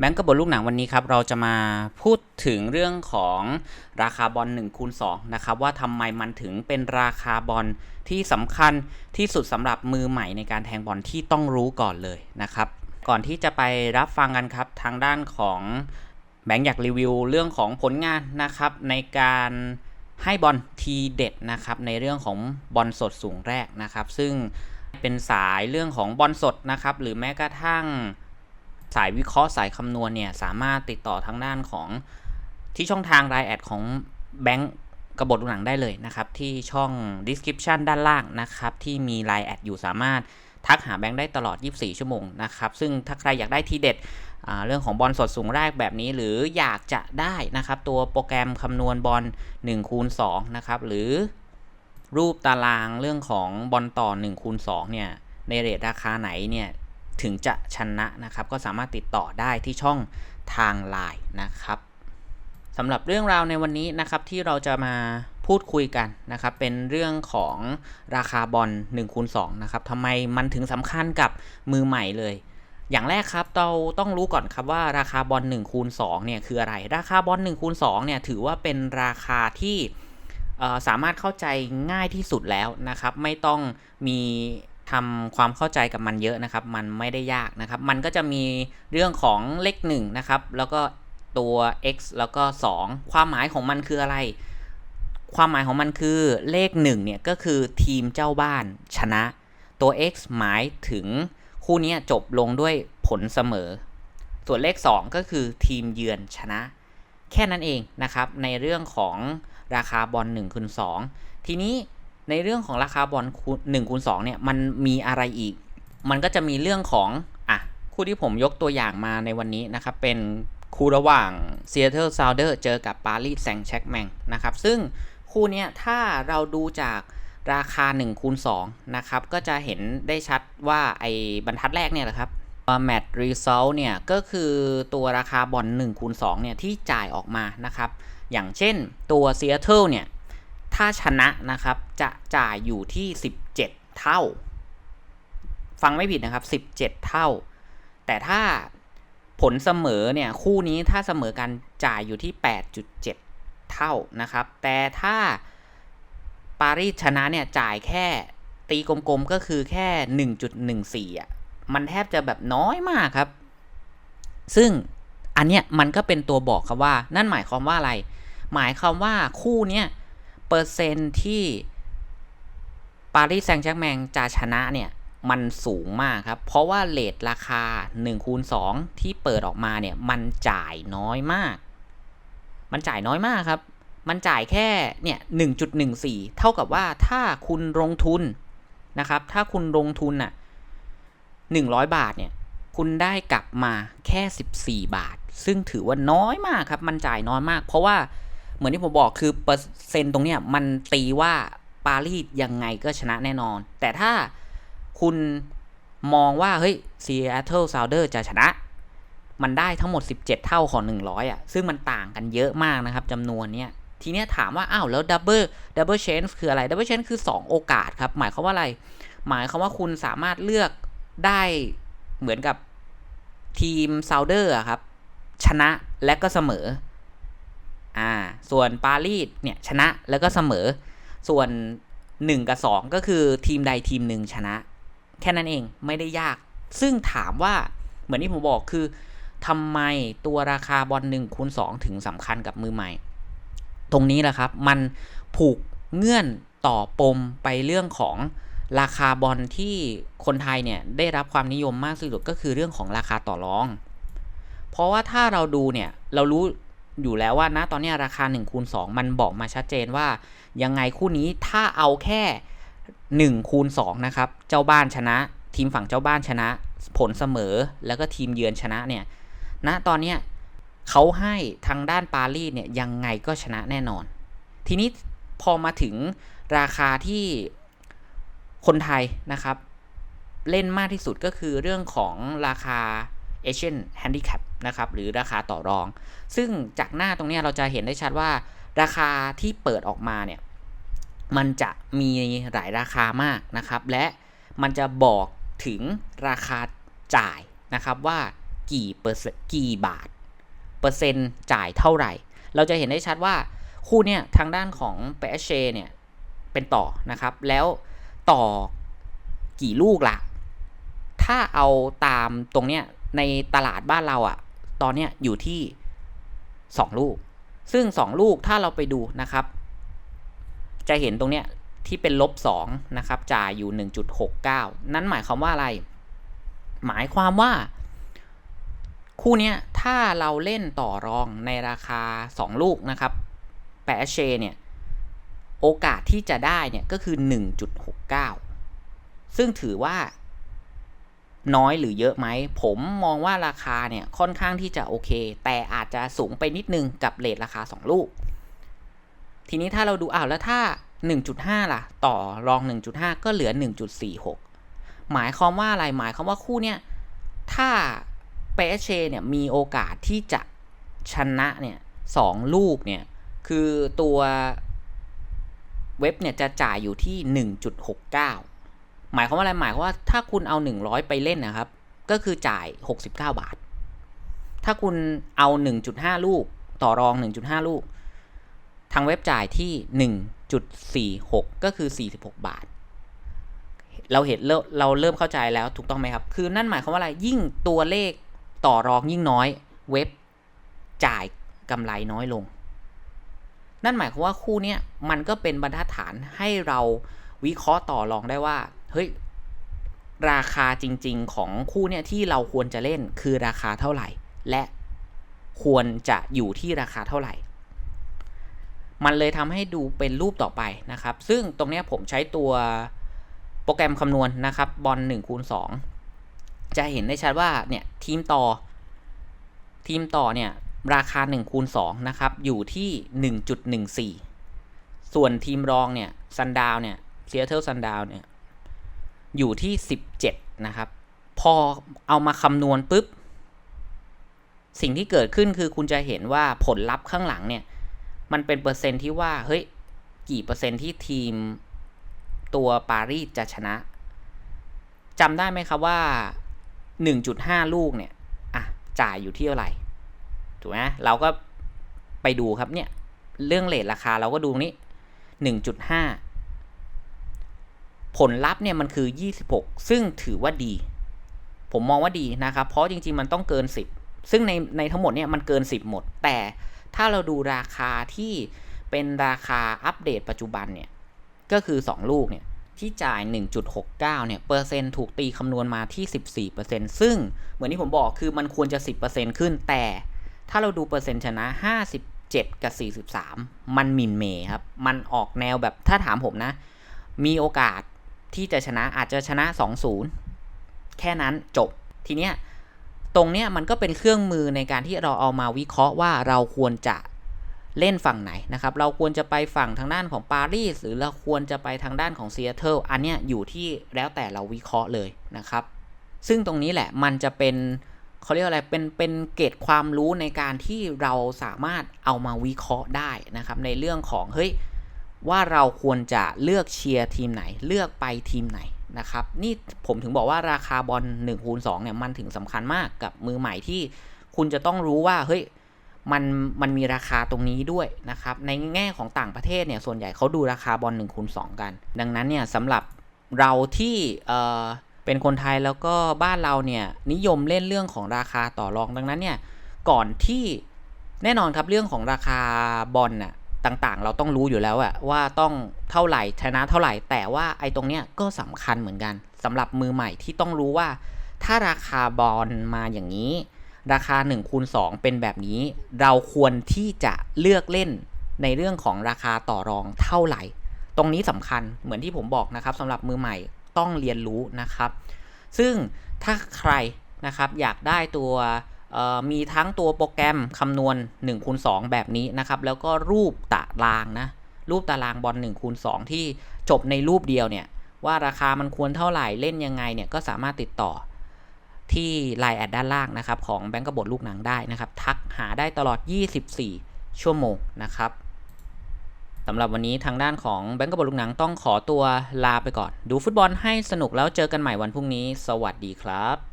แบงก์กระบวนลูกหนังวันนี้ครับเราจะมาพูดถึงเรื่องของราคาบอล1คูณ2นะครับว่าทำไมมันถึงเป็นราคาบอลที่สำคัญที่สุดสำหรับมือใหม่ในการแทงบอลที่ต้องรู้ก่อนเลยนะครับ ก่อนที่จะไปรับฟังกันครับทางด้านของแบงก์อยากรีวิวเรื่องของผลงานนะครับในการให้บอลทีเด็ดนะครับในเรื่องของบอลสดสูงแรกนะครับ ซึ่งเป็นสายเรื่องของบอลสดนะครับหรือแม้กระทั่ง สายวิเคราะห์สายคำนวณเนี่ยสามารถติดต่อทางด้านของที่ช่องทางรายแอดของแบงก์กระบฏหนังได้เลยนะครับ ที่ช่อง description ด้านล่างนะครับ ที่มีรายแอดอยู่สามารถทักหาแบงค์ได้ตลอด 24 ชั่วโมงนะครับ ซึ่งถ้าใครอยากได้ทีเด็ดเรื่องของบอลสดสูงแรกแบบนี้ หรืออยากจะได้นะครับ ตัวโปรแกรมคำนวณบอล1คูณ2นะครับ หรือรูปตารางเรื่องของบอลต่อ1คูณ2เนี่ยในเรทราคาไหนเนี่ย ถึงจะชนะนะครับ ก็สามารถติดต่อได้ที่ช่องทางไลน์นะครับสำหรับเรื่องราวในวันนี้นะครับที่เราจะมาพูดคุยกันนะครับ เป็นเรื่องของราคาบอล1คูณ2นะครับทำไมมันถึงสำคัญกับมือใหม่เลย อย่างแรกครับเราต้องรู้ก่อนครับว่าราคาบอล1คูณ2เนี่ยคืออะไร ราคาบอล1คูณ2เนี่ยถือว่าเป็นราคาที่สามารถเข้าใจง่ายที่สุดแล้วนะครับ ไม่ต้องมี ทำความเข้าใจกับมันเยอะนะครับ มันไม่ได้ยากนะครับ มันก็จะมีเรื่องของเลข1นะครับ แล้วก็ตัว x แล้วก็ 2 ความหมายของมันคืออะไร ความหมายของมันคือเลข1เนี่ยก็คือทีมเจ้าบ้านชนะ ตัว x หมายถึงคู่นี้จบลงด้วยผลเสมอ ส่วนเลข 2 ก็คือทีมเยือนชนะ แค่นั้นเองนะครับ ในเรื่องของราคาบอล1คูณ2ทีนี้ ในเรื่องของราคาบอล1คูณ2เนี่ยมันมีอะไรอีก มันก็จะมีเรื่องของอะคู่ที่ผมยกตัวอย่างมาในวันนี้นะครับ เป็นคู่ระหว่าง Seattle Sounders เจอกับ Paris Saint-Germain นะครับ ซึ่งคู่เนี้ยถ้าเราดูจากราคา1คูณ2นะครับ ก็จะเห็นได้ชัดว่าไอ้บรรทัดแรกเนี่ยแหละครับแมตช์รีซอลเนี่ย ก็คือตัวราคาบอล1คูณ2เนี่ย ที่จ่ายออกมานะครับ อย่างเช่นตัว Seattle เนี่ย ถ้าชนะนะครับจะจ่ายอยู่ที่ 17 เท่า ฟังไม่ผิดนะครับ 17 เท่า แต่ถ้าผลเสมอเนี่ยคู่นี้ถ้าเสมอกันจ่ายอยู่ที่ 8.7 เท่านะครับ แต่ถ้าปารีสชนะเนี่ยจ่ายแค่ตีกลมๆก็คือแค่ 1.14อะมันแทบจะแบบน้อยมากครับ ซึ่งอันเนี้ยมันก็เป็นตัวบอกครับว่า นั่นหมายความว่าอะไร หมายความว่าคู่เนี้ย เปอร์เซ็นที่ปารีสแซงต์แชร์แมงจะชนะเนี่ยมันสูงมากครับ เพราะว่าเลทราคา1คูณ2ที่เปิดออกมาเนี่ยมันจ่ายน้อยมาก มันจ่ายน้อยมากครับ มันจ่ายแค่เนี่ย1.14 เท่ากับว่าถ้าคุณลงทุนนะครับ ถ้าคุณลงทุนน่ะ100 บาทเนี่ยคุณได้กลับมาแค่ 14 บาท ซึ่งถือว่าน้อยมากครับ มันจ่ายน้อยมาก เพราะว่า เหมือนที่ผมบอกคือเปอร์เซ็นต์ตรงเนี้ยมันตีว่าปารีสยังไงก็ชนะแน่นอน แต่ถ้าคุณมองว่า เฮ้ย Seattle Sounders จะชนะ มันได้ทั้งหมด 17 เท่าของ 100 อะ ซึ่งมันต่างกันเยอะมากนะครับจำนวนเนี้ยทีเนี้ยถามว่า อ้าว แล้ว double double chance คืออะไร double chance คือ 2 โอกาสครับ หมายความว่าอะไร หมายความว่าคุณสามารถเลือกได้เหมือนกับทีม Sounder อะครับ ชนะและก็เสมอ อ่า ส่วนปารีสเนี่ยชนะแล้วก็เสมอ ส่วน 1 กับ 2 ก็คือทีมใดทีมหนึ่งชนะ แค่นั้นเองไม่ได้ยาก ซึ่งถามว่าเหมือนที่ผมบอกคือทำไมตัวราคาบอล1คูณ2ถึงสำคัญกับมือใหม่ ตรงนี้แหละครับ มันผูกเงื่อนต่อปมไปเรื่องของราคาบอลที่คนไทยเนี่ยได้รับความนิยมมากที่สุดก็คือเรื่องของราคาต่อรอง เพราะว่าถ้าเราดูเนี่ยเรารู้ อยู่แล้วว่านะตอนนี้ราคา1คูณ2มันบอกมาชัดเจนว่า ยังไงคู่นี้ถ้าเอาแค่1คูณ2นะครับ เจ้าบ้านชนะ ทีมฝั่งเจ้าบ้านชนะ ผลเสมอแล้วก็ทีมเยือนชนะเนี่ยณนะตอนนี้เขาให้ทางด้านปารีสเนี่ยยังไงก็ชนะแน่นอน ทีนี้พอมาถึงราคาที่คนไทยนะครับ เล่นมากที่สุดก็คือเรื่องของราคา Asian Handicap นะครับหรือราคาต่อรอง ซึ่งจากหน้าตรงนี้เราจะเห็นได้ชัดว่า ราคาที่เปิดออกมาเนี่ยมันจะมีหลายราคามากนะครับ และมันจะบอกถึงราคาจ่ายนะครับว่ากี่เปอร์เซ็นต์กี่บาท เปอร์เซ็นต์จ่ายเท่าไหร่ เราจะเห็นได้ชัดว่าคู่เนี่ยทางด้านของเปเชเนี่ยเป็นต่อนะครับ แล้วต่อกี่ลูกละถ้าเอาตามตรงเนี้ยในตลาดบ้านเราอะ ตอนนี้อยู่ที่ 2 ลูก ซึ่ง 2 ลูกถ้าเราไปดูนะครับ จะเห็นตรงเนี้ยที่เป็นลบ2นะครับจ่ายอยู่ 1.69 นั่นหมายความว่าอะไร หมายความว่า คู่นี้ถ้าเราเล่นต่อรองในราคา 2 ลูกนะครับแปะเชเนี่ย โอกาสที่จะได้เนี่ยก็คือ 1.69 ซึ่งถือว่า น้อยหรือเยอะไหม ผมมองว่าราคาเนี่ยค่อนข้างที่จะโอเค แต่อาจจะสูงไปนิดนึงกับเลทราคา 2 ลูก ทีนี้ถ้าเราดูอ้าวแล้วถ้า 1.5 ล่ะ ต่อรอง 1.5 ก็เหลือ 1.46 หมายความว่าอะไรหมายความว่าคู่เนี่ย ถ้าเปเชเนี่ยมีโอกาสที่จะชนะเนี่ยสองลูกเนี่ย คือตัวเว็บเนี่ยจะจ่ายอยู่ที่ 1.69 หมายความว่าอะไรหมายความว่าถ้าคุณเอา 100 ไปเล่นนะครับ ก็คือจ่าย 69 บาท ถ้าคุณเอา 1.5 ลูก ต่อรอง 1.5 ลูก ทางเว็บจ่ายที่ 1.46 ก็คือ 46 บาท เราเห็นเราเริ่มเข้าใจแล้วถูกต้องไหมครับ คือนั่นหมายความว่าอะไรยิ่งตัวเลขต่อรองยิ่งน้อย เว็บจ่ายกำไรน้อยลง นั่นหมายความว่าคู่นี้มันก็เป็นบรรทัดฐานให้เราวิเคราะห์ต่อรองได้ว่า เฮ้ยราคาจริง ๆ ของคู่เนี่ยที่เราควรจะเล่นคือราคาเท่าไหร่ และควรจะอยู่ที่ราคาเท่าไหร่ มันเลยทำให้ดูเป็นรูปต่อไปนะครับ ซึ่งตรงนี้ผมใช้ตัวโปรแกรมคำนวณนนะครับบอล1คูณ2จะเห็นได้ชัดว่าเนี่ยทีมต่อ ทีมต่อเนี่ยราคา1คูณ2นะครับอยู่ที่ 1.14 ส่วนทีมรองเนี่ยซันดาวเนี่ยเซียเทลซันดาวเนี่ย อยู่ที่ 17 นะครับ พอเอามาคำนวณปุ๊บ สิ่งที่เกิดขึ้นคือคุณจะเห็นว่าผลลัพธ์ข้างหลังเนี่ย มันเป็นเปอร์เซ็นต์ที่ว่า เฮ้ย กี่เปอร์เซ็นต์ที่ทีมตัวปารีสจะชนะจำได้ไหมครับว่า 1.5 ลูกเนี่ย อะ จ่ายอยู่ที่เท่าไหร่ ถูกไหมเราก็ไปดูครับเนี่ย เรื่องเลทราคาเราก็ดูนี้ 1.5 ผลลัพธ์เนี่ยมันคือ 26 ซึ่งถือว่าดี ผมมองว่าดีนะครับ เพราะจริง ๆ มันต้องเกิน 10 ซึ่งในในทั้งหมดเนี่ยมันเกิน 10 หมด แต่ถ้าเราดูราคาที่เป็นราคาอัปเดตปัจจุบันเนี่ย ก็คือ 2 ลูกเนี่ยที่จ่าย 1.69 เนี่ย เปอร์เซ็นต์ถูกตีคำนวณมาที่ 14%ซึ่งเหมือนที่ผมบอกคือมันควรจะ 10%ขึ้น แต่ถ้าเราดูเปอร์เซ็นต์ชนะ 57 กับ 43 มันมินเมย์ครับ มันออกแนวแบบถ้าถามผมนะ มีโอกาส ที่จะชนะอาจจะชนะ 2-0 แค่นั้นจบ ทีเนี้ยตรงเนี้ยมันก็เป็นเครื่องมือในการที่เราเอามาวิเคราะห์ว่าเราควรจะเล่นฝั่งไหนนะครับ เราควรจะไปฝั่งทางด้านของปารีสหรือเราควรจะไปทางด้านของซีแอตเทิลอันเนี้ยอยู่ที่แล้วแต่เราวิเคราะห์เลยนะครับ ซึ่งตรงนี้แหละมันจะเป็นเขาเรียกอะไรเป็นเป็นเกร็ดความรู้ในการที่เราสามารถเอามาวิเคราะห์ได้นะครับ ในเรื่องของเฮ้ย ว่าเราควรจะเลือกเชียร์ทีมไหน เลือกไปทีมไหนนะครับ นี่ผมถึงบอกว่าราคาบอล1คูณ2เนี่ยมันถึงสำคัญมากกับมือใหม่ที่คุณจะต้องรู้ว่าเฮ้ยมันมันมีราคาตรงนี้ด้วยนะครับ ในแง่ของต่างประเทศเนี่ยส่วนใหญ่เขาดูราคาบอล1คูณ2กัน ดังนั้นเนี่ยสำหรับเราที่เออเป็นคนไทยแล้วก็บ้านเราเนี่ยนิยมเล่นเรื่องของราคาต่อรองดังนั้นเนี่ยก่อนที่แน่นอนครับเรื่องของราคาบอลน่ะ ต่างๆ เราต้องรู้อยู่แล้วอะว่าต้องเท่าไหร่ชนะเท่าไหร่ แต่ว่าไอ้ตรงเนี้ยก็สำคัญเหมือนกันสำหรับมือใหม่ที่ต้องรู้ว่า ถ้าราคาบอลมาอย่างนี้ ราคา1คูณ2เป็นแบบนี้ เราควรที่จะเลือกเล่นในเรื่องของราคาต่อรองเท่าไหร่ ตรงนี้สำคัญเหมือนที่ผมบอกนะครับสำหรับมือใหม่ต้องเรียนรู้นะครับ ซึ่งถ้าใครนะครับอยากได้ตัว มีทั้งตัวโปรแกรมคำนวณ1คูณ2แบบนี้นะครับ แล้วก็รูปตารางนะ รูปตารางบอล1คูณ2ที่จบในรูปเดียวเนี่ย ว่าราคามันควรเท่าไหร่เล่นยังไงเนี่ย ก็สามารถติดต่อที่ไลน์แอดด้านล่างนะครับ ของแบงก์กบฏลูกหนังได้นะครับ ทักหาได้ตลอด 24 ชั่วโมงนะครับสำหรับวันนี้ทางด้านของแบงก์กบฏลูกหนังต้องขอตัวลาไปก่อน ดูฟุตบอลให้สนุกแล้วเจอกันใหม่วันพรุ่งนี้ สวัสดีครับ